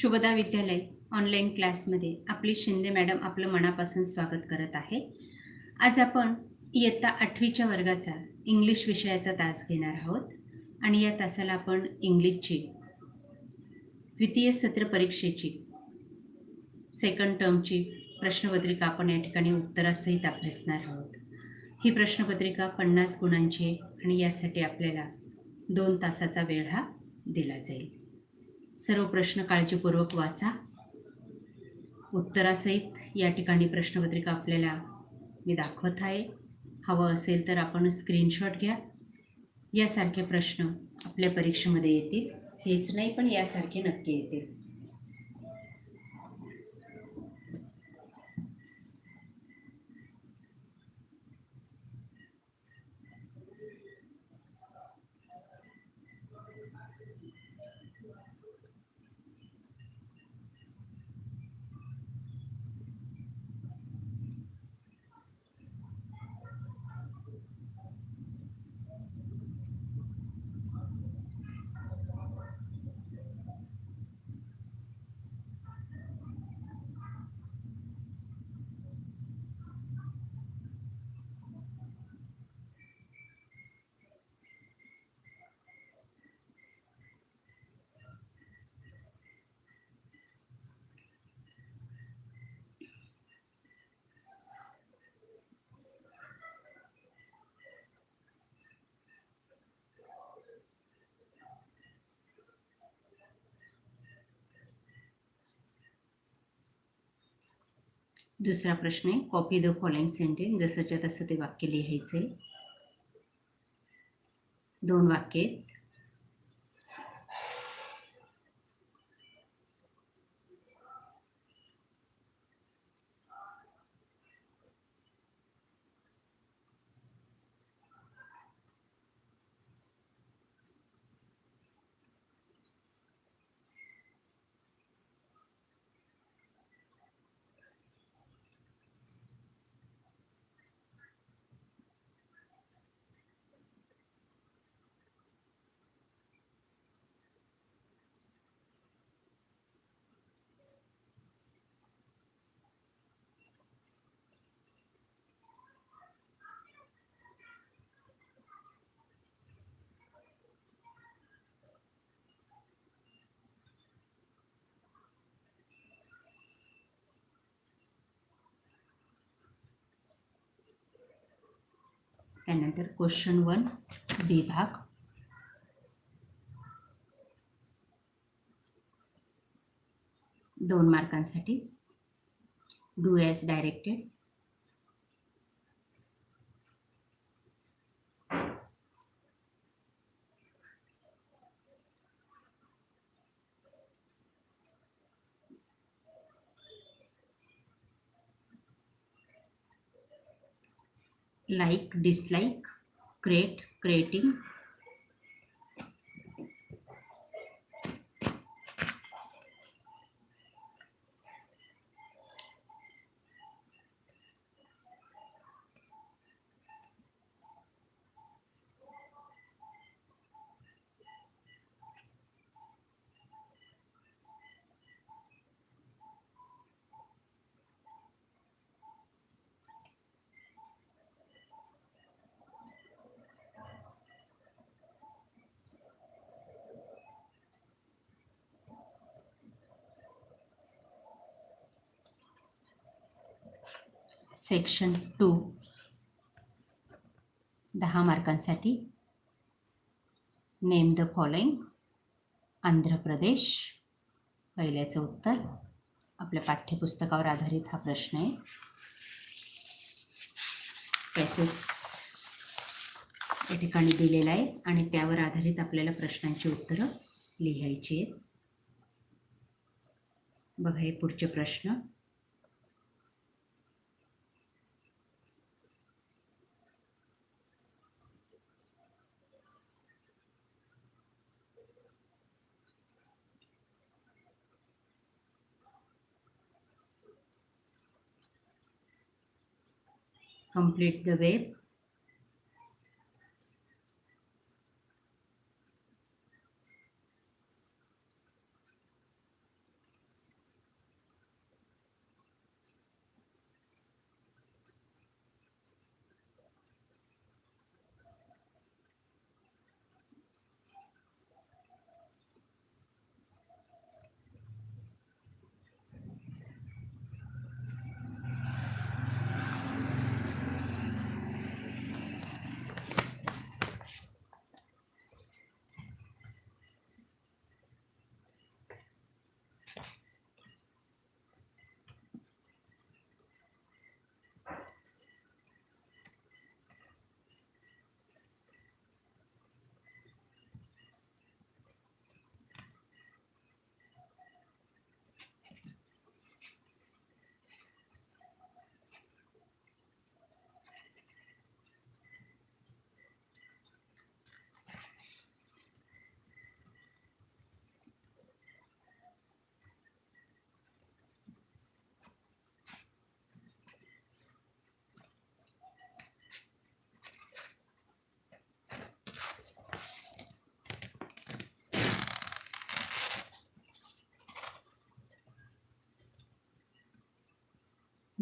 शुभदा विद्यालय ऑनलाईन क्लासमध्ये आपली शिंदे मॅडम आपलं मनापासून स्वागत करत आहे. आज आपण इयत्ता आठवीच्या वर्गाचा इंग्लिश विषयाचा तास घेणार आहोत आणि या तासाला आपण इंग्लिशची द्वितीय सत्र परीक्षेची सेकंड टर्मची प्रश्नपत्रिका आपण या ठिकाणी उत्तरासहित अभ्यासणार आहोत. ही प्रश्नपत्रिका पन्नास गुणांची आहे आणि यासाठी आपल्याला दोन तासाचा वेळ हा दिला जाईल. सर्व प्रश्न काळजीपूर्वक वाचा. उत्तरासहित या ठिकाणी प्रश्नपत्रिका आपल्याला मी दाखवत आहे. हवं असेल तर आपण स्क्रीनशॉट घ्या. यासारखे प्रश्न आपल्या परीक्षेमध्ये येतील. हेच नाही पण यासारखे नक्की येतील. दुसरा प्रश्न आहे. कॉपी द फॉलोइंग सेंटेन्स जसंच्या तसं ते वाक्य लिहायचं आहे दोन वाक्य आहेत. त्यानंतर क्वेश्चन वन बी भाग. दोन मार्कांसाठी. Do as directed like dislike create creating section two दहा मार्कांसाठी. Name the following Andhra Pradesh. पहिल्याचं उत्तर. आपल्या पाठ्यपुस्तकावर आधारित हा प्रश्न आहे. केसेस या ठिकाणी दिलेला आहे आणि त्यावर आधारित आपल्याला प्रश्नांची उत्तरं लिहायची आहेत. बघा हे पुढचे प्रश्न. Complete the web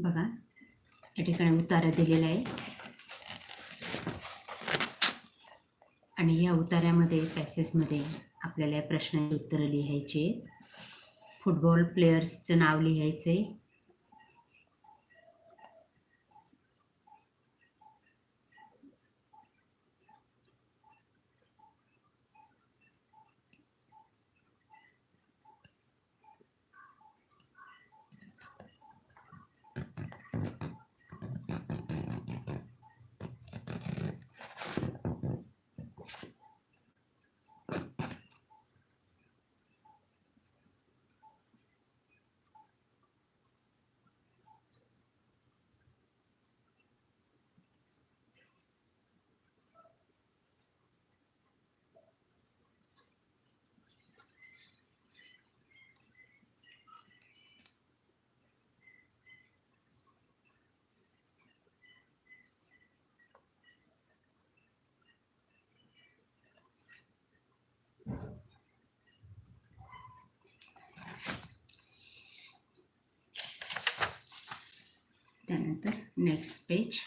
बघा. या ठिकाणी उतारा दिलेला आहे. आणि या उतार्यामध्ये पॅसेजमध्ये आपल्याला या प्रश्नाची उत्तरं लिहायची. आहेत फुटबॉल प्लेयर्सचं नाव लिहायचं आहे त्यानंतर next page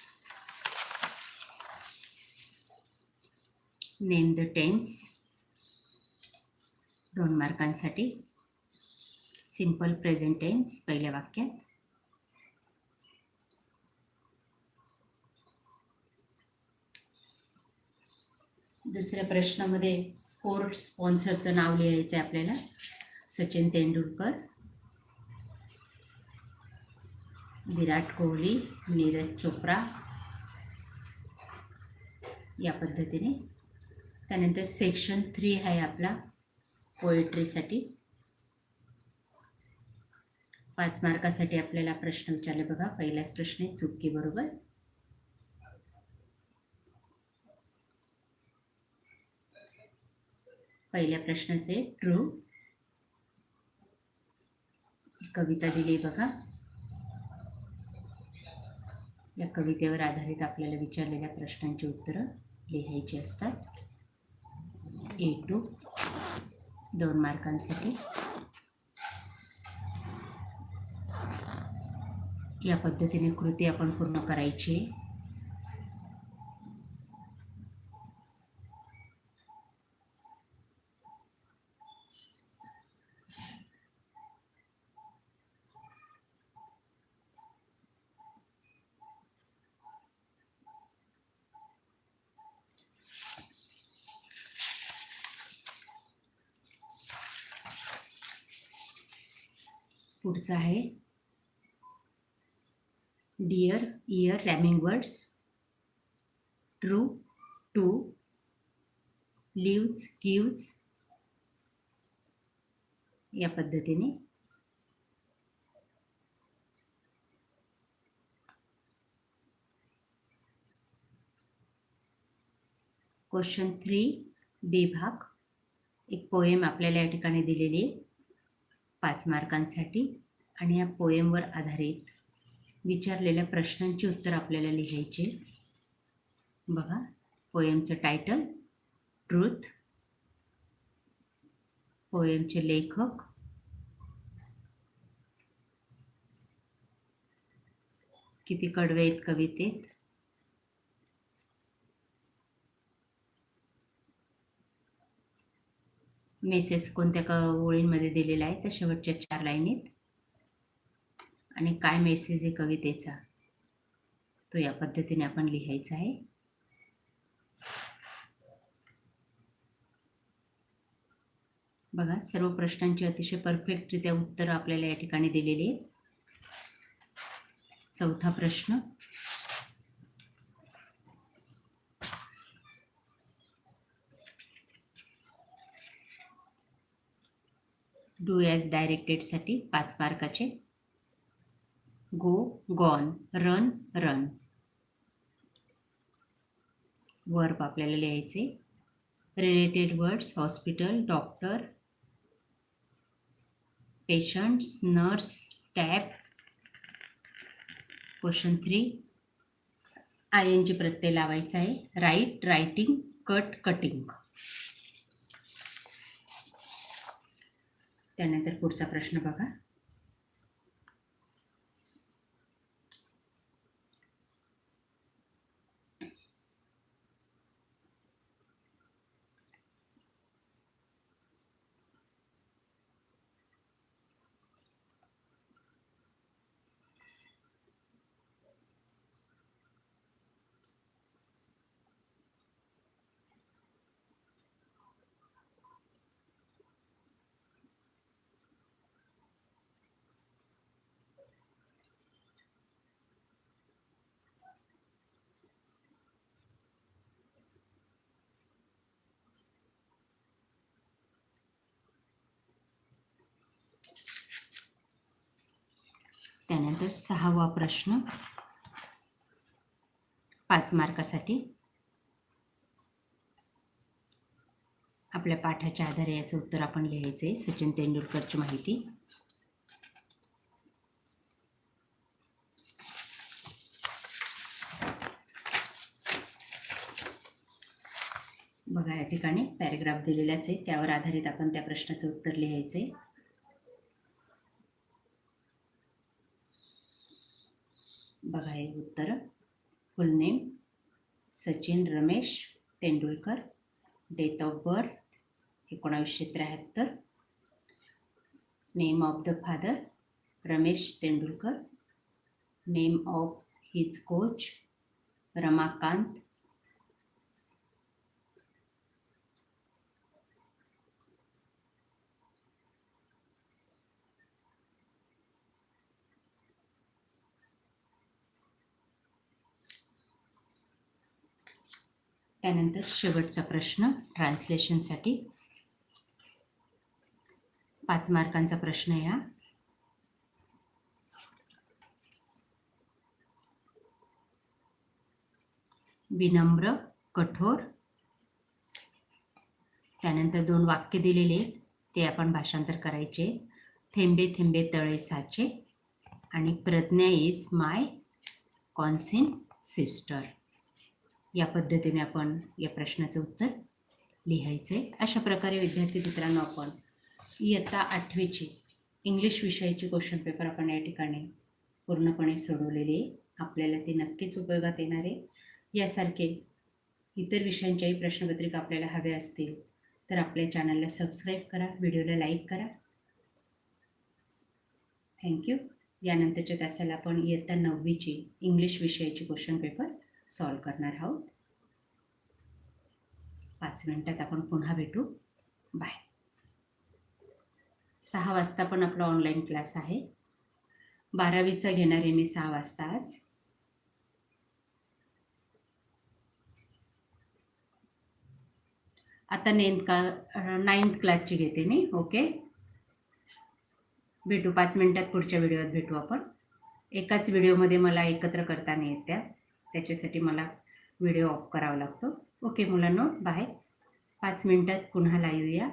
name the tense दोन मार्कांसाठी. सिंपल प्रेझेंट टेन्स पहिल्या वाक्यात. दुसऱ्या प्रश्नामध्ये स्पोर्ट्स स्पॉन्सरचं नाव लिहायचं आहे आपल्याला. सचिन तेंडुलकर. विराट कोहली नीरज चोप्रा या पद्धतीने. त्यानंतर सेक्शन थ्री आहे आपला पोएट्रीसाठी पाच मार्कासाठी आपल्याला प्रश्न विचारले बघा. पहिलाच प्रश्न आहे चुकी बरोबर? पहिल्या प्रश्नाचे ट्रू कविता दिली बघा. या कवितेवर आधारित आपल्याला विचारलेल्या प्रश्नांची उत्तरं लिहायची असतात. ए टू दोन मार्कांसाठी. या पद्धतीने कृती आपण पूर्ण करायची. आहे. आहे dear year rhyming words true two lives gives या पद्धतीने. क्वेश्चन थ्री बी भाग एक पोएम आपल्याला या ठिकाणी दिलेली आहे. पाच मार्कांसाठी. आणि या पोएमवर आधारित विचारलेल्या प्रश्नांची उत्तर आपल्याला लिहायचे बघा पोएमचं टायटल ट्रूथ पोएमचे लेखक किती कडवे आहेत कवितेत. मेसेस कोणत्या क ओळींमध्ये दिलेला आहे? तर शेवटच्या चार लाईनीत. आणि काय मेसेज आहे कवितेचा? तो या पद्धतीने आपण लिहायचा आहे. बघा सर्व प्रश्नांची अतिशय परफेक्टरित्या उत्तरं आपल्याला या ठिकाणी दिलेली आहेत. चौथा प्रश्न. डू ॲज डायरेक्टेडसाठी पाच मार्काचे go gone run run. Verb आपल्याला लिहायचे. Related words hospital doctor patients nurse tap question three I N G प्रत्यय लावायचा आहे. राईट रायटिंग कट कटिंग त्यानंतर पुढचा प्रश्न बघा. त्यानंतर सहावा प्रश्न. पाच मार्कासाठी. आपल्या पाठाच्या आधारे याचं उत्तर आपण लिहायचं आहे. सचिन तेंडुलकरची माहिती. बघा या ठिकाणी पॅरेग्राफ दिलेलाच आहे. त्यावर आधारित आपण त्या प्रश्नाचं उत्तर लिहायचं आहे. बघा हे उत्तर. Full name Sachin Ramesh Tendulkar date of birth एकोणावीसशे त्र्याहत्तर. Name of the father Ramesh Tendulkar. Name of his coach Ramakant त्यानंतर शेवटचा प्रश्न ट्रान्सलेशनसाठी पाच मार्कांचा प्रश्न या. विनम्र कठोर. त्यानंतर दोन वाक्य दिलेले आहेत ते आपण भाषांतर करायचे थेंबे थेंबे तळे साचे. आणि Pragya is my cousin sister या पद्धतीने आपण या प्रश्नाचं उत्तर लिहायचं आहे अशा प्रकारे विद्यार्थी मित्रांनो आपण इयत्ता आठवीची इंग्लिश विषयाची क्वेश्चन पेपर आपण या ठिकाणी पूर्णपणे सोडवलेले आहे. आपल्याला ते नक्कीच उपयोगात येणार आहे. यासारखे इतर विषयांच्याही प्रश्नपत्रिका आपल्याला हव्या असतील तर आपल्या चॅनलला सबस्क्राईब करा व्हिडिओला लाईक करा. थँक्यू यानंतरच्या तासाला आपण इयत्ता नववीची इंग्लिश विषयाची क्वेश्चन पेपर सॉल्व करणार आहोत. पाच मिनटात आपण पुन्हा भेटू. बाय. सहा वाजता पण आपला ऑनलाईन क्लास आहे. बारावीचा घेणार आहे मी सहा वाजता आज. आता नेंथ का नाईन्थ क्लासची घेते मी ओके भेटू पाच मिनटात पुढच्या व्हिडिओत भेटू आपण. एकाच व्हिडिओमध्ये मला एकत्र करता नाही येत त्या. त्याच्यासाठी मला व्हिडिओ ऑफ करावा लागतो. ओके मुलांनो बाय. पाच मिनटात पुन्हा लाईव्ह या.